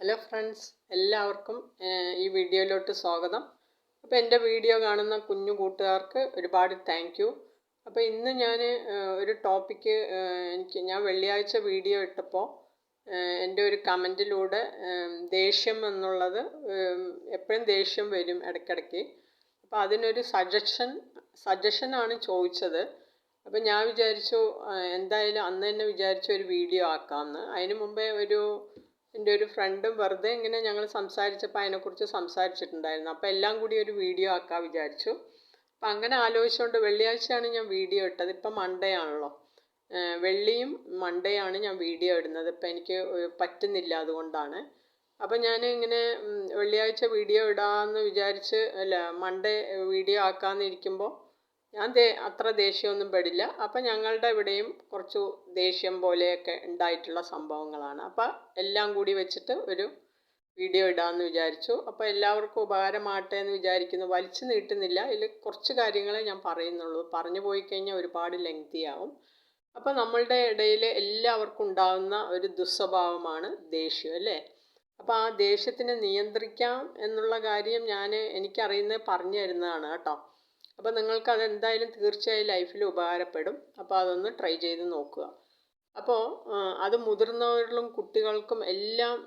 Hello friends എല്ലാവർക്കും ഈ വീഡിയോയിലോട്ട് സ്വാഗതം. അപ്പോൾ എന്റെ വീഡിയോ കാണുന്ന കുഞ്ഞു കൂട്ടുകാർക്ക് ഒരുപാട് താങ്ക് യു അപ്പോൾ ഇന്ന് ഞാൻ ഒരു ടോപ്പിക്ക് എനിക്ക് ഞാൻ വെള്ളിയാഴ്ച വീഡിയോ ഇട്ടപ്പോൾ എന്റെ ഒരു കമന്റിലൂടെ ദേഷ്യം എന്നുള്ളത് എപ്പോഴും ദേഷ്യം വരും ഇടയ്ക്കിടയ്ക്ക്. അപ്പോൾ അതിനൊരു സജഷൻ സജഷനാണ് ചോദിച്ചത്. അപ്പോൾ ഞാൻ വിചാരിച്ചു എന്തായാലും അന്ന് തന്നെ വിചാരിച്ചു ഒരു വീഡിയോ ആക്കാമെന്ന് അതിന് മുമ്പേ ഒരു എന്റെ ഒരു ഫ്രണ്ടും വെറുതെ ഇങ്ങനെ ഞങ്ങൾ സംസാരിച്ചപ്പോൾ അതിനെക്കുറിച്ച് സംസാരിച്ചിട്ടുണ്ടായിരുന്നു. അപ്പോൾ എല്ലാം കൂടി ഒരു വീഡിയോ ആക്കാൻ വിചാരിച്ചു. അപ്പം അങ്ങനെ ആലോചിച്ചുകൊണ്ട് വെള്ളിയാഴ്ചയാണ് ഞാൻ വീഡിയോ ഇട്ടത്. ഇപ്പം മൺഡേ ആണല്ലോ. വെള്ളിയും മൺഡേ ആണ് ഞാൻ വീഡിയോ ഇടുന്നത്. ഇപ്പം എനിക്ക് പറ്റുന്നില്ല അതുകൊണ്ടാണ്. അപ്പം ഞാൻ ഇങ്ങനെ വെള്ളിയാഴ്ച വീഡിയോ ഇടാമെന്ന് വിചാരിച്ച് അല്ല മൺഡേ വീഡിയോ ആക്കാമെന്നിരിക്കുമ്പോൾ ഞാൻ അത്ര ദേഷ്യമൊന്നും പെടില്ല. അപ്പം ഞങ്ങളുടെ ഇവിടെയും കുറച്ച് ദേഷ്യം പോലെയൊക്കെ ഉണ്ടായിട്ടുള്ള സംഭവങ്ങളാണ്. അപ്പം എല്ലാം കൂടി വെച്ചിട്ട് ഒരു വീഡിയോ ഇടാമെന്ന് വിചാരിച്ചു. അപ്പോൾ എല്ലാവർക്കും ഉപകാരമാട്ടെ എന്ന് വിചാരിക്കുന്നു. വലിച്ചു നീട്ടുന്നില്ല. ഇതിൽ കുറച്ച് കാര്യങ്ങളെ ഞാൻ പറയുന്നുള്ളൂ. പറഞ്ഞു പോയി കഴിഞ്ഞാൽ ഒരുപാട് ലെങ്തി ആവും അപ്പോൾ നമ്മളുടെ ഇടയിൽ എല്ലാവർക്കും ഉണ്ടാകുന്ന ഒരു ദുസ്വഭാവമാണ് ദേഷ്യം അല്ലേ? അപ്പോൾ ആ ദേഷ്യത്തിനെ നിയന്ത്രിക്കാം എന്നുള്ള കാര്യം ഞാൻ എനിക്കറിയുന്നത് പറഞ്ഞു തരുന്നതാണ് കേട്ടോ. അപ്പോൾ നിങ്ങൾക്ക് അതെന്തായാലും തീർച്ചയായും ലൈഫിൽ ഉപകാരപ്പെടും. അപ്പോൾ അതൊന്ന് ട്രൈ ചെയ്ത് നോക്കുക. അപ്പോൾ അത് മുതിർന്നവരിലും കുട്ടികൾക്കും എല്ലാം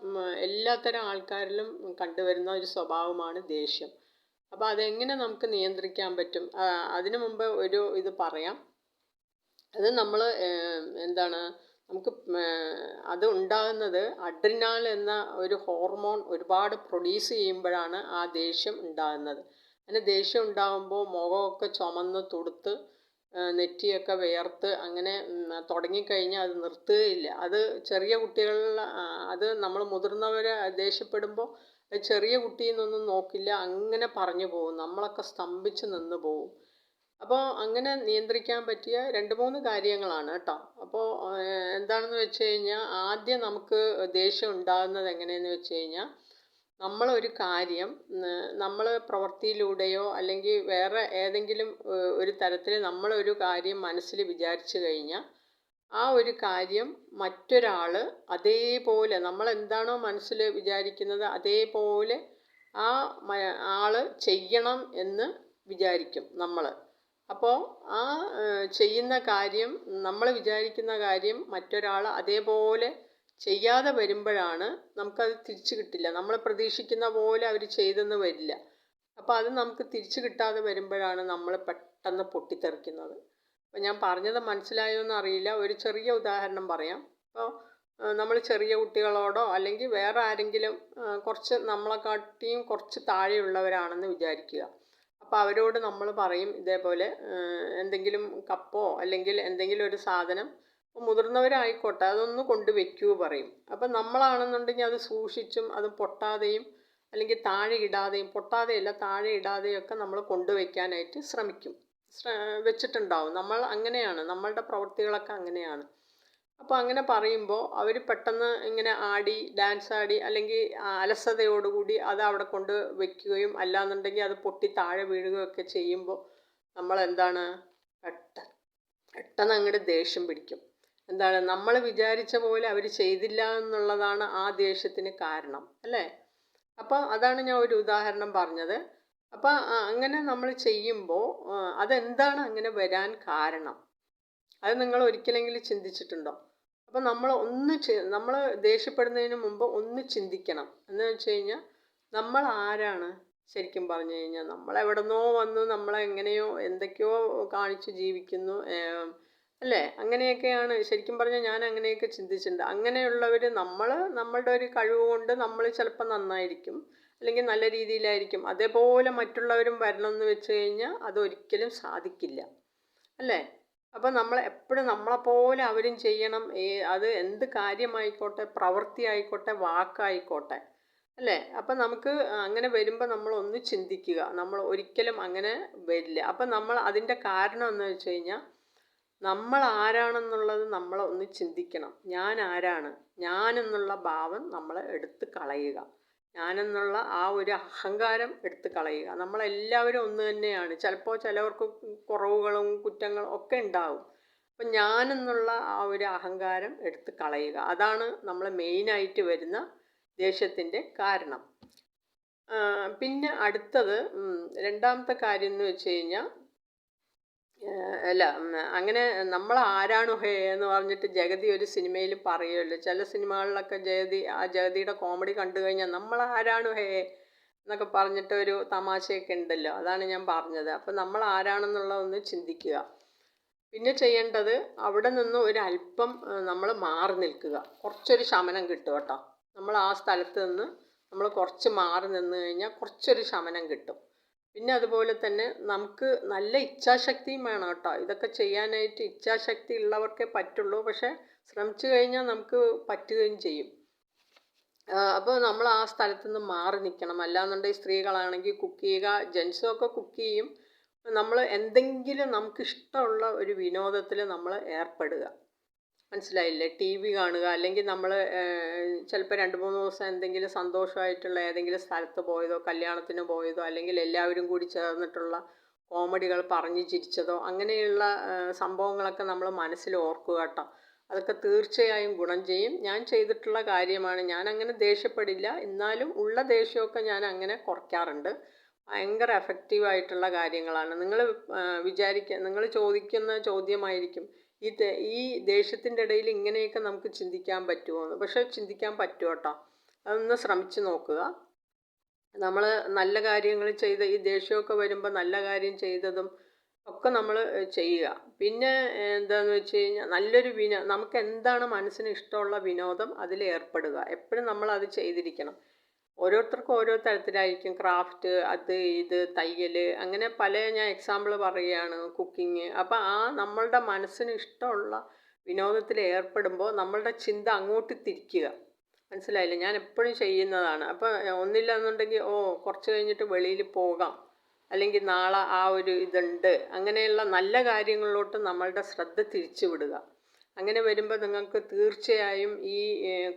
എല്ലാത്തരം ആൾക്കാരിലും കണ്ടുവരുന്ന ഒരു സ്വഭാവമാണ് ദേഷ്യം. അപ്പോൾ അതെങ്ങനെ നമുക്ക് നിയന്ത്രിക്കാൻ പറ്റും? അതിനു മുമ്പ് ഒരു ഇത് പറയാം. അത് നമ്മൾ എന്താണ് നമുക്ക് അത് ഉണ്ടാകുന്നത് അഡ്രിനാൽ എന്ന ഒരു ഹോർമോൺ ഒരുപാട് പ്രൊഡ്യൂസ് ചെയ്യുമ്പോഴാണ് ആ ദേഷ്യം ഉണ്ടാകുന്നത്. അങ്ങനെ ദേഷ്യം ഉണ്ടാകുമ്പോൾ മുഖമൊക്കെ ചുമന്ന് തുടുത്ത് നെറ്റിയൊക്കെ വിയർത്ത് അങ്ങനെ തുടങ്ങിക്കഴിഞ്ഞാൽ അത് നിർത്തുകയില്ല. അത് ചെറിയ കുട്ടികളിൽ അത് നമ്മൾ മുതിർന്നവർ ദേഷ്യപ്പെടുമ്പോൾ ചെറിയ കുട്ടിയെന്നൊന്നും നോക്കില്ല അങ്ങനെ പറഞ്ഞു പോകും. നമ്മളൊക്കെ സ്തംഭിച്ച് നിന്ന് പോവും അപ്പോൾ അങ്ങനെ നിയന്ത്രിക്കാൻ പറ്റിയ രണ്ട് മൂന്ന് കാര്യങ്ങളാണ് കേട്ടോ. അപ്പോൾ എന്താണെന്ന് വെച്ച് കഴിഞ്ഞാൽ ആദ്യം നമുക്ക് ദേഷ്യം ഉണ്ടാകുന്നത് എങ്ങനെയെന്ന് വെച്ച് കഴിഞ്ഞാൽ നമ്മളൊരു കാര്യം നമ്മൾ പ്രവൃത്തിയിലൂടെയോ അല്ലെങ്കിൽ വേറെ ഏതെങ്കിലും ഒരു തരത്തിൽ നമ്മളൊരു കാര്യം മനസ്സിൽ വിചാരിച്ചു കഴിഞ്ഞാൽ ആ ഒരു കാര്യം മറ്റൊരാൾ അതേപോലെ നമ്മൾ എന്താണോ മനസ്സിൽ വിചാരിക്കുന്നത് അതേപോലെ ആ ആൾ ചെയ്യണം എന്ന് വിചാരിക്കും നമ്മൾ അപ്പോൾ ആ ചെയ്യുന്ന കാര്യം നമ്മൾ വിചാരിക്കുന്ന കാര്യം മറ്റൊരാൾ അതേപോലെ ചെയ്യാതെ വരുമ്പോഴാണ് നമുക്കത് തിരിച്ചു കിട്ടില്ല. നമ്മൾ പ്രതീക്ഷിക്കുന്ന പോലെ അവർ ചെയ്തെന്ന് വരില്ല. അപ്പോൾ അത് നമുക്ക് തിരിച്ചു കിട്ടാതെ വരുമ്പോഴാണ് നമ്മൾ പെട്ടെന്ന് പൊട്ടിത്തെറിക്കുന്നത്. അപ്പോൾ ഞാൻ പറഞ്ഞത് മനസ്സിലായോ എന്നറിയില്ല ഒരു ചെറിയ ഉദാഹരണം പറയാം. അപ്പോൾ നമ്മൾ ചെറിയ കുട്ടികളോടോ അല്ലെങ്കിൽ വേറെ ആരെങ്കിലും കുറച്ച് നമ്മളെക്കാട്ടിയും കുറച്ച് താഴെയുള്ളവരാണെന്ന് വിചാരിക്കുക. അപ്പോൾ അവരോട് നമ്മൾ പറയും ഇതേപോലെ എന്തെങ്കിലും കപ്പോ അല്ലെങ്കിൽ എന്തെങ്കിലും ഒരു സാധനം ഇപ്പോൾ മുതിർന്നവരായിക്കോട്ടെ അതൊന്ന് കൊണ്ട് വെക്കൂ പറയും. അപ്പം നമ്മളാണെന്നുണ്ടെങ്കിൽ അത് സൂക്ഷിച്ചും അത് പൊട്ടാതെയും അല്ലെങ്കിൽ താഴെ ഇടാതെയും പൊട്ടാതെയല്ല താഴെ ഇടാതെയും ഒക്കെ നമ്മൾ കൊണ്ടുവയ്ക്കാനായിട്ട് ശ്രമിക്കും. ശ്ര വെച്ചിട്ടുണ്ടാവും. നമ്മൾ അങ്ങനെയാണ്. നമ്മളുടെ പ്രവൃത്തികളൊക്കെ അങ്ങനെയാണ്. അപ്പോൾ അങ്ങനെ പറയുമ്പോൾ അവർ പെട്ടെന്ന് ഇങ്ങനെ ആടി ഡാൻസ് ആടി അല്ലെങ്കിൽ അലസതയോടുകൂടി അത് അവിടെ കൊണ്ട് വെക്കുകയും അല്ലാന്നുണ്ടെങ്കിൽ അത് പൊട്ടി താഴെ വീഴുകയൊക്കെ ചെയ്യുമ്പോൾ നമ്മൾ എന്താണ് പെട്ടെന്ന് പെട്ടെന്ന് അങ്ങോട്ട് ദേഷ്യം പിടിക്കും. എന്താണ് നമ്മൾ വിചാരിച്ച പോലെ അവർ ചെയ്തില്ല എന്നുള്ളതാണ് ആ ദേഷ്യത്തിന് കാരണം അല്ലേ? അപ്പോൾ അതാണ് ഞാൻ ഒരു ഉദാഹരണം പറഞ്ഞത്. അപ്പം അങ്ങനെ നമ്മൾ ചെയ്യുമ്പോൾ അതെന്താണ് അങ്ങനെ വരാൻ കാരണം? അത് നിങ്ങൾ ഒരിക്കലെങ്കിലും ചിന്തിച്ചിട്ടുണ്ടോ? അപ്പം നമ്മൾ ഒന്ന് നമ്മൾ ദേഷ്യപ്പെടുന്നതിന് മുമ്പ് ഒന്ന് ചിന്തിക്കണം. എന്ന് വെച്ച് കഴിഞ്ഞാൽ നമ്മൾ ആരാണ് ശരിക്കും പറഞ്ഞു കഴിഞ്ഞാൽ? നമ്മൾ എവിടെന്നോ വന്നു നമ്മളെ എങ്ങനെയോ എന്തൊക്കെയോ കാണിച്ച് ജീവിക്കുന്നു. അല്ലേ? അങ്ങനെയൊക്കെയാണ്. ശരിക്കും പറഞ്ഞാൽ ഞാൻ അങ്ങനെയൊക്കെ ചിന്തിച്ചിട്ടുണ്ട്. അങ്ങനെയുള്ളവർ നമ്മൾ നമ്മളുടെ ഒരു കഴിവ് കൊണ്ട് നമ്മൾ ചിലപ്പോൾ നന്നായിരിക്കും. അല്ലെങ്കിൽ നല്ല രീതിയിലായിരിക്കും. അതേപോലെ മറ്റുള്ളവരും വരണമെന്ന് വെച്ച് കഴിഞ്ഞാൽ അതൊരിക്കലും സാധിക്കില്ല. അല്ലേ? അപ്പം നമ്മൾ എപ്പോഴും നമ്മളെപ്പോലെ അവരും ചെയ്യണം. അത് എന്ത് കാര്യമായിക്കോട്ടെ പ്രവൃത്തി ആയിക്കോട്ടെ വാക്കായിക്കോട്ടെ. അല്ലേ? അപ്പം നമുക്ക് അങ്ങനെ വരുമ്പോൾ നമ്മൾ ഒന്ന് ചിന്തിക്കുക. നമ്മൾ ഒരിക്കലും അങ്ങനെ വരില്ല. അപ്പം നമ്മൾ അതിന്റെ കാരണം എന്ന് വെച്ച് കഴിഞ്ഞാൽ നമ്മൾ ആരാണെന്നുള്ളത് നമ്മൾ ഒന്ന് ചിന്തിക്കണം. ഞാൻ ആരാണ് ഞാൻ എന്നുള്ള ഭാവം നമ്മൾ എടുത്ത് കളയുക. ഞാനെന്നുള്ള ആ ഒരു അഹങ്കാരം എടുത്ത് കളയുക. നമ്മളെല്ലാവരും ഒന്ന് തന്നെയാണ്. ചിലപ്പോൾ ചിലവർക്ക് കുറവുകളും കുറ്റങ്ങളും ഒക്കെ ഉണ്ടാവും. അപ്പം ഞാനെന്നുള്ള ആ ഒരു അഹങ്കാരം എടുത്ത് കളയുക. അതാണ് നമ്മൾ മെയിനായിട്ട് വരുന്ന ദേഷ്യത്തിന്റെ കാരണം. പിന്നെ അടുത്തത് രണ്ടാമത്തെ കാര്യം എന്ന് വെച്ച് കഴിഞ്ഞാൽ അല്ല അങ്ങനെ നമ്മൾ ആരാണ് ഹേ എന്ന് പറഞ്ഞിട്ട് ജഗതി ഒരു സിനിമയിൽ പറയുമല്ലോ ചില സിനിമകളിലൊക്കെ ജഗതി ആ ജഗതിയുടെ കോമഡി കണ്ടു കഴിഞ്ഞാൽ നമ്മൾ ആരാണ് ഹേ എന്നൊക്കെ പറഞ്ഞിട്ട് ഒരു തമാശയൊക്കെ ഉണ്ടല്ലോ. അതാണ് ഞാൻ പറഞ്ഞത്. അപ്പോൾ നമ്മൾ ആരാണെന്നുള്ളതൊന്ന് ചിന്തിക്കുക. പിന്നെ ചെയ്യേണ്ടത് അവിടെ നിന്ന് ഒരു അല്പം നമ്മൾ മാറി നിൽക്കുക. കുറച്ചൊരു ശമനം കിട്ടും കേട്ടോ. നമ്മൾ ആ സ്ഥലത്ത് നിന്ന് നമ്മൾ കുറച്ച് മാറി നിന്ന് കഴിഞ്ഞാൽ കുറച്ചൊരു ശമനം കിട്ടും. പിന്നെ അതുപോലെ തന്നെ നമുക്ക് നല്ല ഇച്ഛാശക്തിയും വേണം കേട്ടോ. ഇതൊക്കെ ചെയ്യാനായിട്ട് ഇച്ഛാശക്തി ഉള്ളവർക്കേ പറ്റുള്ളൂ. പക്ഷേ ശ്രമിച്ചു കഴിഞ്ഞാൽ നമുക്ക് പറ്റുകയും ചെയ്യും. അപ്പോൾ നമ്മൾ ആ സ്ഥലത്തു നിന്ന് മാറി നിൽക്കണം. അല്ലാന്നുണ്ടെങ്കിൽ സ്ത്രീകളാണെങ്കിൽ കുക്ക് ചെയ്യുക ജെൻസും ഒക്കെ കുക്ക് ചെയ്യും. നമ്മൾ എന്തെങ്കിലും നമുക്ക് ഇഷ്ടമുള്ള ഒരു വിനോദത്തിൽ നമ്മൾ ഏർപ്പെടുക. മനസ്സിലായില്ലേ? ടി വി കാണുക അല്ലെങ്കിൽ നമ്മൾ ചിലപ്പോൾ രണ്ട് മൂന്ന് ദിവസം എന്തെങ്കിലും സന്തോഷമായിട്ടുള്ള ഏതെങ്കിലും സ്ഥലത്ത് പോയതോ കല്യാണത്തിന് പോയതോ അല്ലെങ്കിൽ എല്ലാവരും കൂടി ചേർന്നിട്ടുള്ള കോമഡികൾ പറഞ്ഞു ചിരിച്ചതോ അങ്ങനെയുള്ള സംഭവങ്ങളൊക്കെ നമ്മൾ മനസ്സിൽ ഓർക്കുക കേട്ടോ. അതൊക്കെ തീർച്ചയായും ഗുണം ചെയ്യും. ഞാൻ ചെയ്തിട്ടുള്ള കാര്യമാണ്. ഞാൻ അങ്ങനെ ദേഷ്യപ്പെടില്ല. എന്നാലും ഉള്ള ദേഷ്യമൊക്കെ ഞാൻ അങ്ങനെ കുറയ്ക്കാറുണ്ട്. ഭയങ്കര എഫക്റ്റീവായിട്ടുള്ള കാര്യങ്ങളാണ്. നിങ്ങൾ വിചാരിക്കുക നിങ്ങൾ ചോദിക്കുന്ന ചോദ്യമായിരിക്കും ഈ ഈ ദേഷ്യത്തിന്റെ ഇടയിൽ ഇങ്ങനെയൊക്കെ നമുക്ക് ചിന്തിക്കാൻ പറ്റുമോ? എന്ന് പക്ഷേ ചിന്തിക്കാൻ പറ്റും കേട്ടോ. അതൊന്ന് ശ്രമിച്ച് നോക്കുക. നമ്മൾ നല്ല കാര്യങ്ങൾ ചെയ്ത് ഈ ദേഷ്യമൊക്കെ വരുമ്പോൾ നല്ല കാര്യം ചെയ്തതും ഒക്കെ നമ്മൾ ചെയ്യുക. പിന്നെ എന്താണെന്ന് വെച്ച് കഴിഞ്ഞാൽ നല്ലൊരു വിനോ നമുക്ക് എന്താണ് മനസ്സിന് ഇഷ്ടമുള്ള വിനോദം അതിൽ ഏർപ്പെടുക. എപ്പോഴും നമ്മൾ അത് ചെയ്തിരിക്കണം. ഓരോരുത്തർക്കും ഓരോ തരത്തിലായിരിക്കും. ക്രാഫ്റ്റ് അത് ഇത് തയ്യൽ. അങ്ങനെ പല ഞാൻ എക്സാമ്പിൾ പറയുകയാണ് കുക്കിങ് അപ്പോൾ ആ നമ്മളുടെ മനസ്സിന് ഇഷ്ടമുള്ള വിനോദത്തിൽ ഏർപ്പെടുമ്പോൾ നമ്മളുടെ ചിന്ത അങ്ങോട്ട് തിരിക്കുക. മനസ്സിലായില്ലേ? ഞാൻ എപ്പോഴും ചെയ്യുന്നതാണ്. അപ്പോൾ ഒന്നില്ല എന്നുണ്ടെങ്കിൽ ഓ കുറച്ച് കഴിഞ്ഞിട്ട് വെളിയിൽ പോകാം. അല്ലെങ്കിൽ നാളെ ആ ഒരു ഇതുണ്ട്. അങ്ങനെയുള്ള നല്ല കാര്യങ്ങളിലോട്ട് നമ്മളുടെ ശ്രദ്ധ തിരിച്ചു വിടുക അങ്ങനെ വരുമ്പോൾ നിങ്ങൾക്ക് തീർച്ചയായും ഈ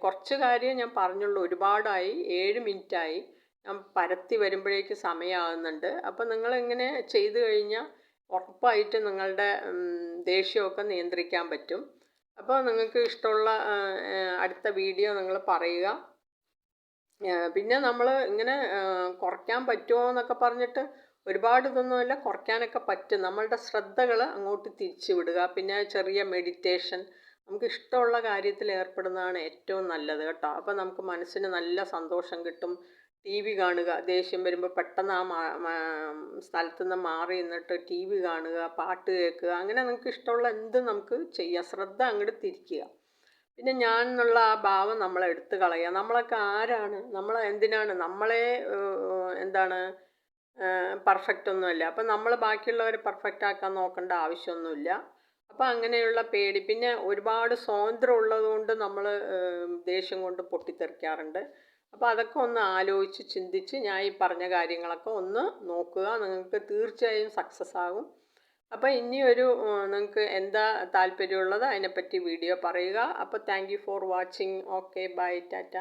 കുറച്ച് കാര്യം ഞാൻ പറഞ്ഞുള്ളൂ. ഒരുപാടായി. ഏഴ് മിനിറ്റായി. ഞാൻ പരത്തി വരുമ്പോഴേക്ക് സമയമാകുന്നുണ്ട് അപ്പോൾ നിങ്ങൾ നിങ്ങളിങ്ങനെ ചെയ്തു കഴിഞ്ഞാൽ ഉറപ്പായിട്ട് നിങ്ങളുടെ ദേഷ്യമൊക്കെ നിയന്ത്രിക്കാൻ പറ്റും. അപ്പോൾ നിങ്ങൾക്ക് ഇഷ്ടമുള്ള അടുത്ത വീഡിയോ നിങ്ങൾ പറയുക. പിന്നെ നമ്മൾ ഇങ്ങനെ കുറയ്ക്കാൻ പറ്റുമോ എന്നൊക്കെ പറഞ്ഞിട്ട് ഒരുപാട് ഇതൊന്നുമല്ല കുറയ്ക്കാനൊക്കെ പറ്റും. നമ്മളുടെ ശ്രദ്ധകൾ അങ്ങോട്ട് തിരിച്ചു വിടുക പിന്നെ ചെറിയ മെഡിറ്റേഷൻ നമുക്ക് ഇഷ്ടമുള്ള കാര്യത്തിൽ ഏർപ്പെടുന്നതാണ് ഏറ്റവും നല്ലത് കേട്ടോ. അപ്പോൾ നമുക്ക് മനസ്സിന് നല്ല സന്തോഷം കിട്ടും. ടി വി കാണുക ദേഷ്യം വരുമ്പോൾ പെട്ടെന്ന് ആ സ്ഥലത്ത് നിന്ന് മാറി നിന്നിട്ട് ടി വി കാണുക പാട്ട് കേൾക്കുക. അങ്ങനെ നമുക്ക് ഇഷ്ടമുള്ള എന്തും നമുക്ക് ചെയ്യാം. ശ്രദ്ധ അങ്ങോട്ട് തിരിക്കുക. പിന്നെ ഞാൻ എന്നുള്ള ആ ഭാവം നമ്മളെടുത്ത് കളയുക നമ്മളൊക്കെ ആരാണ്? നമ്മൾ എന്തിനാണ്? നമ്മളെ എന്താണ്? പെർഫെക്റ്റ് ഒന്നുമല്ല. അപ്പം നമ്മൾ ബാക്കിയുള്ളവരെ പെർഫെക്റ്റ് ആക്കാൻ നോക്കേണ്ട ആവശ്യമൊന്നുമില്ല. അപ്പം അങ്ങനെയുള്ള പേടി. പിന്നെ ഒരുപാട് സ്വാതന്ത്ര്യം ഉള്ളതുകൊണ്ട് നമ്മൾ ദേഷ്യം കൊണ്ട് പൊട്ടിത്തെറിക്കാറുണ്ട്. അപ്പോൾ അതൊക്കെ ഒന്ന് ആലോചിച്ച് ചിന്തിച്ച് ഞാൻ ഈ പറഞ്ഞ കാര്യങ്ങളൊക്കെ ഒന്ന് നോക്കുക. നിങ്ങൾക്ക് തീർച്ചയായും സക്സസ് ആകും. അപ്പോൾ ഇനിയൊരു നിങ്ങൾക്ക് എന്താ താല്പര്യമുള്ളത് അതിനെപ്പറ്റി വീഡിയോ പറയുക. അപ്പോൾ thank you for watching okay bye tata